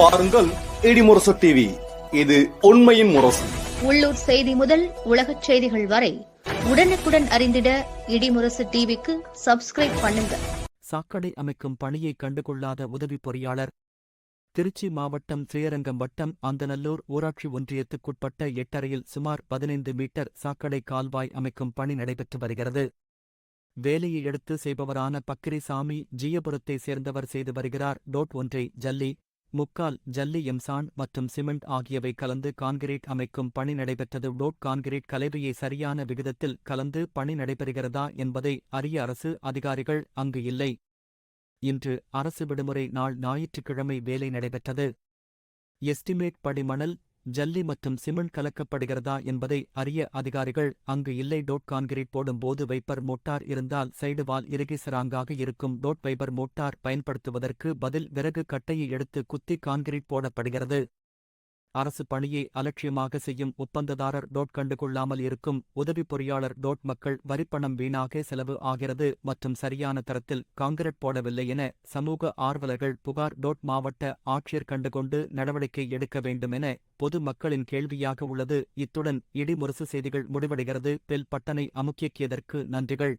பாருங்கள் இடிமுரசு டிவி இது உண்மையின் முரசு. உள்ளூர் செய்தி முதல் உலகச் செய்திகள் வரை உடனுக்குடன் அறிந்திட இடிமுரசு டிவிக்கு சப்ஸ்கிரைப் பண்ணுங்க. சாக்கடை அமைக்கும் பணியை கண்டுகொள்ளாத உதவி பொறியாளர். திருச்சி மாவட்டம் ஸ்ரீரங்கம் வட்டம் அந்தநல்லூர் ஊராட்சி ஒன்றியத்துக்குட்பட்ட எட்டரையில் சுமார் பதினைந்து மீட்டர் சாக்கடை கால்வாய் அமைக்கும் பணி நடைபெற்று வருகிறது. வேலையை எடுத்து செய்பவரான பக்கிரிசாமி ஜீயபுரத்தை சேர்ந்தவர் செய்து வருகிறார். டோட் ஒன்றை ஜல்லி முக்கால் ஜல்லி எம்சான் மற்றும் சிமெண்ட் ஆகியவை கலந்து கான்கிரீட் அமைக்கும் பணி நடைபெற்றது. டோட் கான்கிரீட் கலவையை சரியான விகிதத்தில் கலந்து பணி நடைபெறுகிறதா என்பதை அறிய அரசு அதிகாரிகள் அங்கு இல்லை. இன்று அரசு விடுமுறை நாள் ஞாயிற்றுக்கிழமை வேலை நடைபெற்றது. எஸ்டிமேட் படி மணல் ஜல்லி மற்றும் சிமெண்ட் கலக்கப்படுகிறதா என்பதை அறிய அதிகாரிகள் அங்கு இல்லை. டோட் கான்கிரீட் போடும்போது வைப்பர் மோட்டார் இருந்தால் சைடு வால் இறுகிசராங்காக இருக்கும். டோட் வைப்பர் மோட்டார் பயன்படுத்துவதற்கு பதில் விறகு கட்டையை எடுத்து குத்தி கான்கிரீட் போடப்படுகிறது. அரசு பணியை அலட்சியமாக செய்யும் ஒப்பந்ததாரர் டோட் கண்டுகொள்ளாமல் இருக்கும் உதவி பொறியாளர் டோட் மக்கள் வரிப்பணம் வீணாக செலவு ஆகிறது மற்றும் சரியான தரத்தில் காங்கிரட் போடவில்லை என சமூக ஆர்வலர்கள் புகார் டோட் மாவட்ட ஆட்சியர் கண்டுகொண்டு நடவடிக்கை எடுக்க வேண்டும் என பொது மக்களின் கேள்வியாக உள்ளது. இத்துடன் இடிமுரசு செய்திகள் முடிவடைகிறது. பெல் பட்டனை அமுக்கியக்கியதற்கு நன்றிகள்.